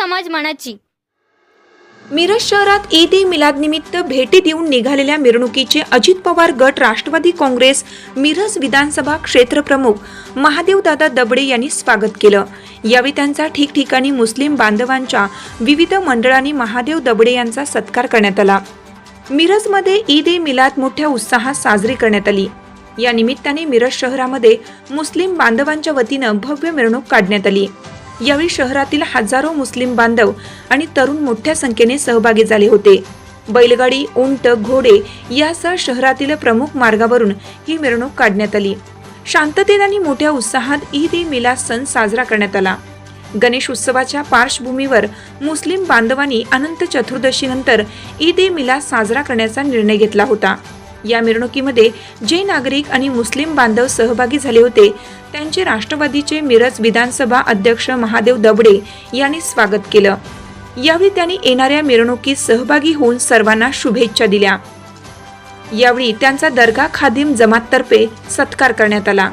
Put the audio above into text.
समाज मानाची. मिरज शहरात ईद ए मिलादनिमित्त भेटी देऊन निघालेल्या मिरवणुकीचे अजित पवार गट राष्ट्रवादी काँग्रेस मिरज विधानसभा क्षेत्रप्रमुख महादेवदादा दबडे यांनी स्वागत केलं. यावेळी त्यांचा ठिकठिकाणी मुस्लिम बांधवांच्या विविध मंडळांनी महादेव दबडे यांचा सत्कार करण्यात आला. मिरजमध्ये ईद ए मिलाद मोठ्या उत्साहात साजरी करण्यात आली. या निमित्ताने मिरज शहरामध्ये मुस्लिम बांधवांच्या वतीनं भव्य मिरवणूक काढण्यात आली. यावेळी शहरातील हजारो मुस्लिम बांधव आणि तरुण मोठ्या संख्येने सहभागी झाले होते. बैलगाडी उंट घोडे यासह शहरातील प्रमुख मार्गावरून ही मिरवणूक काढण्यात आली. शांततेत आणि मोठ्या उत्साहात ईद ए मिलाद सण साजरा करण्यात आला. गणेश उत्सवाच्या पार्श्वभूमीवर मुस्लिम बांधवांनी अनंत चतुर्दशीनंतर ईद ए मिलाद साजरा करण्याचा निर्णय घेतला होता. या मिरवणुकीमध्ये जे नागरिक आणि मुस्लिम बांधव सहभागी झाले होते त्यांचे राष्ट्रवादीचे मिरज विधानसभा अध्यक्ष महादेव दबडे यांनी स्वागत केलं. यावेळी त्यांनी येणाऱ्या मिरवणुकीत सहभागी होऊन सर्वांना शुभेच्छा दिल्या. यावेळी त्यांचा दर्गा खादिम जमाततर्फे सत्कार करण्यात आला.